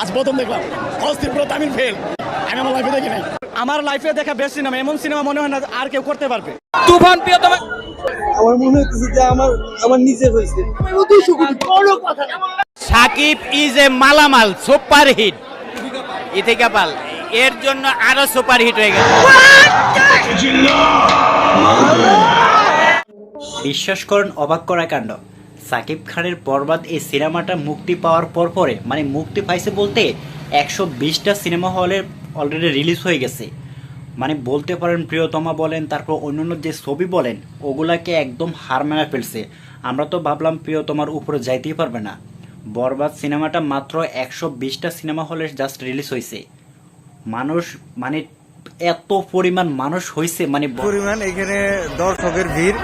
আজ প্রথম দেখলাম। অস্থির পুরো তামিল ফেল আমি আমার লাইফে দেখি নাই। আমার লাইফে দেখা বেস্ট সিনেমা এমন সিনেমা মনে হয় না আর কেউ করতে পারবে। তুফান প্রিয়তমা আমার মনে হচ্ছে যে আমার আমার নিজে হয়েছে। সাকিব ইজ এ মালামাল সুপার হিট ইথিকা পাল এর জন্য আরও সুপার হিট হয়ে গেল বিশ্বাস করেন, অবাক করা কাণ্ড। সাকিব খানের বরবাদ এই সিনেমাটা মুক্তি পাওয়ার পর পরে মানে মুক্তি পাইছে বলতে একশো বিশটা সিনেমা হলে অলরেডি রিলিজ হয়ে গেছে। মানে বলতে পারেন, প্রিয়তমা বলেন, তারপর অন্যান্য যে ছবি বলেন, ওগুলাকে একদম হার মেলা ফেলছে। আমরা তো ভাবলাম প্রিয়তমার উপরে যাইতেই পারবে না। বরবাদ সিনেমাটা মাত্র একশো বিশটা সিনেমা হলে জাস্ট রিলিজ হয়েছে মানুষ মানে এত পরিমাণ মানুষ হয়েছে মানে পরিমাণ এখানে দর্শকের ভিড়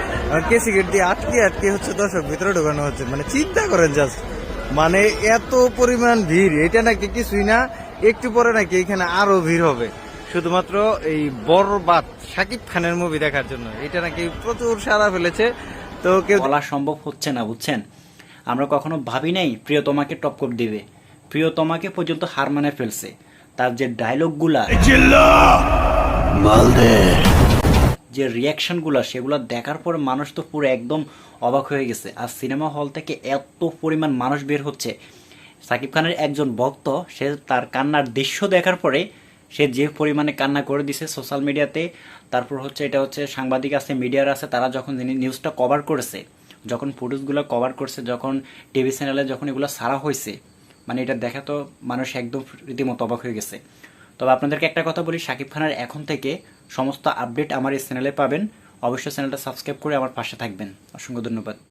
কেসি গেট দিয়ে আটকে আটকে হচ্ছে দর্শক ভিতরে ঢোকানো হচ্ছে। মানে চিন্তা করেন জাস্ট মানে এত পরিমাণ ভিড় এটা নাকি কিছুই না একটু পরে নাকি এখানে আরও ভিড় হবে। শুধুমাত্র এই বরবাদ শাকিব খানের মুভি দেখার জন্য। এটা নাকি প্রচুর সারা ফেলেছে। তো কেউ বলা সম্ভব হচ্ছে না বুঝছেন? আমরা কখনো ভাবি নাই প্রিয়তমাকে টপকপ দিবে। প্রিয়তমাকে পর্যন্ত হার মানে ফেলছে। তার যে ডায়লগগুলা যে রিয়াকশনগুলো সেগুলো দেখার পরে মানুষ তো পুরো একদম অবাক হয়ে গেছে। আর সিনেমা হল থেকে এত পরিমাণ মানুষ বের হচ্ছে। সাকিব খানের একজন ভক্ত সে তার কান্নার দৃশ্য দেখার পরে সে যে পরিমাণে কান্না করে দিছে সোশ্যাল মিডিয়াতে তারপর হচ্ছে এটা হচ্ছে সাংবাদিক আছে মিডিয়ার আছে তারা যখন নিউজটা কভার করেছে যখন ফুটেজগুলো কভার করছে যখন টিভি চ্যানেলে যখন এগুলো সারা হয়েছে মানে এটা দেখা তো মানুষ একদম রীতিমতো অবাক হয়ে গেছে। তবে আপনাদেরকে একটা কথা বলি, শাকিব খানের এখন থেকে সমস্ত আপডেট আমার এই চ্যানেলে পাবেন। অবশ্যই চ্যানেলটা সাবস্ক্রাইব করে আমার পাশে থাকবেন। অসংখ্য ধন্যবাদ।